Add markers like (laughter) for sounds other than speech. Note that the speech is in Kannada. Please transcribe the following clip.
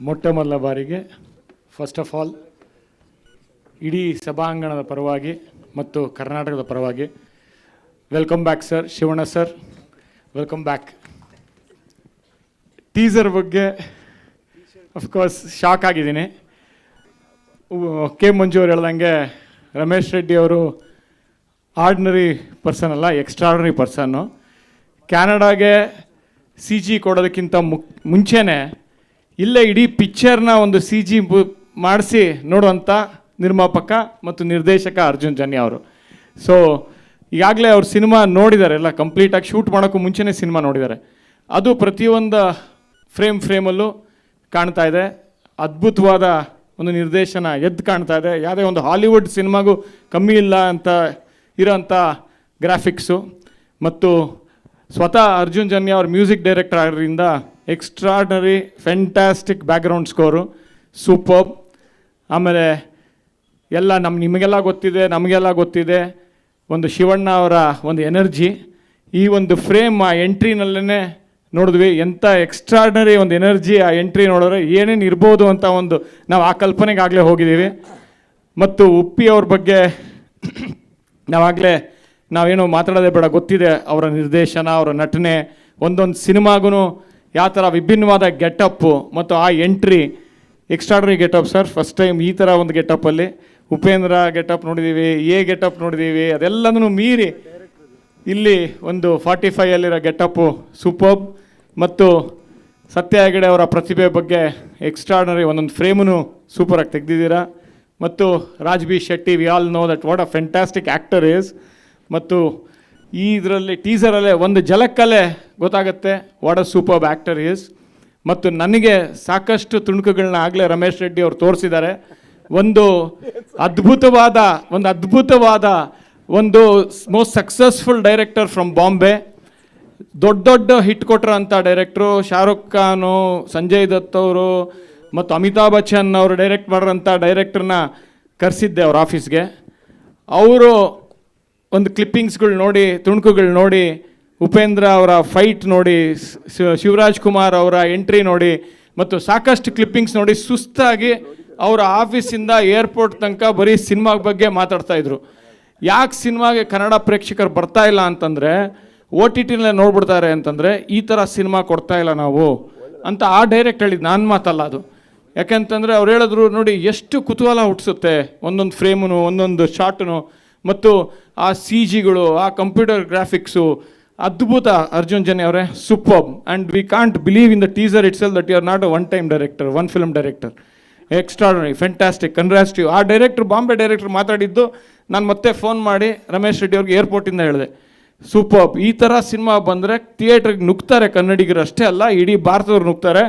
ಮೊಟ್ಟ ಮೊದಲ ಬಾರಿಗೆ ಫಸ್ಟ್ ಆಫ್ ಆಲ್ ಇಡೀ ಸಭಾಂಗಣದ ಪರವಾಗಿ ಮತ್ತು ಕರ್ನಾಟಕದ ಪರವಾಗಿ welcome back sir Shivanna sir welcome back teaser ಬಗ್ಗೆ ಅಫ್ಕೋರ್ಸ್ ಶಾಕ್ ಆಗಿದ್ದೀನಿ. ಕೆ ಮಂಜು ಅವರು ಹೇಳ್ದಂಗೆ ರಮೇಶ್ ರೆಡ್ಡಿ ಅವರು ಆರ್ಡಿನರಿ ಪರ್ಸನ್ ಅಲ್ಲ ಎಕ್ಸ್ಟ್ರಾರ್ಡಿನರಿ ಪರ್ಸನ್ನು ಕ್ಯಾನಡಾಗೆ ಸಿ ಜಿ ಕೊಡೋದಕ್ಕಿಂತ ಮುಕ್, ಮುಂಚೆನೇ ಇಲ್ಲೇ ಇಡೀ ಪಿಕ್ಚರ್ನ ಒಂದು ಸಿ ಜಿ ಮಾಡಿಸಿ ನೋಡುವಂಥ ನಿರ್ಮಾಪಕ ಮತ್ತು ನಿರ್ದೇಶಕ ಅರ್ಜುನ್ ಜನ್ಯ ಅವರು. ಸೊ ಈಗಾಗಲೇ ಅವ್ರ ಸಿನಿಮಾ ನೋಡಿದ್ದಾರೆ ಎಲ್ಲ ಕಂಪ್ಲೀಟಾಗಿ ಶೂಟ್ ಮಾಡೋಕ್ಕೂ ಮುಂಚೆನೇ ಸಿನಿಮಾ ನೋಡಿದ್ದಾರೆ ಅದು ಪ್ರತಿಯೊಂದು ಫ್ರೇಮ್ ಫ್ರೇಮಲ್ಲೂ ಕಾಣ್ತಾ ಇದೆ. ಅದ್ಭುತವಾದ ಒಂದು ನಿರ್ದೇಶನ ಎದ್ದು ಕಾಣ್ತಾ ಇದೆ. ಯಾವುದೇ ಒಂದು ಹಾಲಿವುಡ್ ಸಿನಿಮಾಗೂ ಕಮ್ಮಿ ಇಲ್ಲ ಅಂತ ಇರೋಂಥ ಗ್ರಾಫಿಕ್ಸು ಮತ್ತು ಸ್ವತಃ ಅರ್ಜುನ್ ಜನ್ಯ ಅವ್ರ ಮ್ಯೂಸಿಕ್ ಡೈರೆಕ್ಟರ್ ಆಗಿರೋದ್ರಿಂದ extraordinary fantastic background score super ಆಮೇಲೆ ಎಲ್ಲ ನಮ್ಮ ನಿಮಗೆಲ್ಲ ಗೊತ್ತಿದೆ, ನಮಗೆಲ್ಲ ಗೊತ್ತಿದೆ. ಒಂದು ಶಿವಣ್ಣ ಅವರ ಒಂದು ಎನರ್ಜಿ. ಈ ಒಂದು ಫ್ರೇಮ್ ಆ ಎಂಟ್ರಿನಲ್ಲೇ ನೋಡಿದ್ವಿ. ಎಂಥ ಎಕ್ಸ್ಟ್ರಾರ್ಡ್ನರಿ ಒಂದು ಎನರ್ಜಿ ಆ ಎಂಟ್ರಿ ನೋಡಿದ್ರೆ ಏನೇನು ಇರ್ಬೋದು ಅಂತ ಒಂದು ನಾವು ಆ ಕಲ್ಪನೆಗಾಗಲೇ ಹೋಗಿದ್ದೀವಿ. ಮತ್ತು ಉಪ್ಪಿ ಅವ್ರ ಬಗ್ಗೆ (coughs) ನಾವಾಗಲೇ ನಾವೇನೋ ಮಾತಾಡೋದೇ ಬೇಡ. ಗೊತ್ತಿದೆ ಅವರ ನಿರ್ದೇಶನ, ಅವರ ನಟನೆ. ಒಂದೊಂದು ಸಿನಿಮಾಗೂ ಯಾವ ಥರ ವಿಭಿನ್ನವಾದ ಗೆಟಪ್ಪು ಮತ್ತು ಆ entry extraordinary getup sir first time ಈ ಥರ ಒಂದು ಗೆಟಪ್ಪಲ್ಲಿ ಉಪೇಂದ್ರ ಗೆಟಪ್ ನೋಡಿದ್ದೀವಿ ಎ ಗೆಟಪ್ ನೋಡಿದ್ದೀವಿ ಅದೆಲ್ಲದನ್ನು ಮೀರಿ ಇಲ್ಲಿ ಒಂದು ಫಾರ್ಟಿ ಫೈಯಲ್ಲಿರೋ ಗೆಟಪ್ಪು ಸೂಪರ್ಬ್ ಮತ್ತು ಸತ್ಯ ಹೆಗಡೆ ಅವರ ಪ್ರತಿಭೆ ಬಗ್ಗೆ ಎಕ್ಸ್ಟ್ರಾಡ್ನರಿ ಒಂದೊಂದು ಫ್ರೇಮನ್ನು ಸೂಪರಾಗಿ ತೆಗೆದಿದ್ದೀರಾ. ಮತ್ತು Raj B Shetty we all know that what a fantastic actor is ಮತ್ತು ಈ ಇದರಲ್ಲಿ ಟೀಸರಲ್ಲೇ ಒಂದು ಜಲಕ್ಕಲ್ಲೇ ಗೊತ್ತಾಗುತ್ತೆ what a super actor is ಮತ್ತು ನನಗೆ ಸಾಕಷ್ಟು ತುಣುಕುಗಳನ್ನ ಆಗಲೇ ರಮೇಶ್ ರೆಡ್ಡಿ ಅವರು ತೋರಿಸಿದ್ದಾರೆ. ಒಂದು ಅದ್ಭುತವಾದ ಒಂದು ಅದ್ಭುತವಾದ, ಒಂದು most successful director from Bombay ದೊಡ್ಡ ದೊಡ್ಡ ಹಿಟ್ ಕೊಟ್ಟರಂಥ ಡೈರೆಕ್ಟ್ರು ಶಾರುಖ್ ಖಾನು, ಸಂಜಯ್ ದತ್ ಅವರು ಮತ್ತು ಅಮಿತಾಬ್ ಬಚ್ಚನ್ ಅವರು ಡೈರೆಕ್ಟ್ ಮಾಡಿರೋಂಥ ಡೈರೆಕ್ಟ್ರನ್ನ ಕರೆಸಿದ್ದೆ ಅವ್ರ ಆಫೀಸ್ಗೆ ಅವರು ಒಂದು ಕ್ಲಿಪ್ಪಿಂಗ್ಸ್ಗಳು ನೋಡಿ, ತುಣುಕುಗಳು ನೋಡಿ ಉಪೇಂದ್ರ ಅವರ ಫೈಟ್ ನೋಡಿ ಶಿವರಾಜ್ ಕುಮಾರ್ ಅವರ ಎಂಟ್ರಿ ನೋಡಿ, ಮತ್ತು ಸಾಕಷ್ಟು ಕ್ಲಿಪ್ಪಿಂಗ್ಸ್ ನೋಡಿ ಸುಸ್ತಾಗಿ ಅವರ ಆಫೀಸಿಂದ ಏರ್ಪೋರ್ಟ್ ತನಕ ಬರೀ ಸಿನಿಮಾ ಬಗ್ಗೆ ಮಾತಾಡ್ತಾ ಇದ್ರು. ಯಾಕೆ ಸಿನಿಮಾಗೆ ಕನ್ನಡ ಪ್ರೇಕ್ಷಕರು ಬರ್ತಾ ಇಲ್ಲ ಅಂತಂದರೆ ಓ ಟಿ ಟಿನಲ್ಲೇ ನೋಡ್ಬಿಡ್ತಾರೆ ಅಂತಂದರೆ, ಈ ಥರ ಸಿನಿಮಾ ಕೊಡ್ತಾ ಇಲ್ಲ ನಾವು ಅಂತ ಆ ಡೈರೆಕ್ಟ್ ಹೇಳಿದ್ದು ನಾನು ಮಾತಲ್ಲ ಅದು. ಯಾಕೆಂತಂದರೆ ಅವ್ರು ಹೇಳಿದ್ರು, ನೋಡಿ ಎಷ್ಟು ಕುತೂಹಲ ಹುಟ್ಟಿಸುತ್ತೆ ಒಂದೊಂದು ಫ್ರೇಮು ಒಂದೊಂದು ಶಾರ್ಟನು ಮತ್ತು ಆ ಸಿ ಜಿಗಳು ಆ ಕಂಪ್ಯೂಟರ್ ಗ್ರಾಫಿಕ್ಸು ಅದ್ಭುತ ಅರ್ಜುನ್ ಜನಿ ಅವರೇ super and we can't believe in the teaser it sell that you are not a one time director one film director extraordinary fantastic contrastive ಆ ಡೈರೆಕ್ಟರ್ ಬಾಂಬೆ ಡೈರೆಕ್ಟರ್ ಮಾತಾಡಿದ್ದು, ನಾನು ಮತ್ತೆ ಫೋನ್ ಮಾಡಿ ರಮೇಶ್ ರೆಡ್ಡಿ ಅವ್ರಿಗೆ ಏರ್ಪೋರ್ಟಿಂದ ಹೇಳಿದೆ. ಸೂಪರ್ ಈ ಥರ ಸಿನಿಮಾ ಬಂದರೆ ಥಿಯೇಟ್ರಿಗೆ ನುಗ್ತಾರೆ ಕನ್ನಡಿಗರು ಅಷ್ಟೇ ಅಲ್ಲ, ಇಡೀ ಭಾರತದವ್ರು ನುಗ್ತಾರೆ.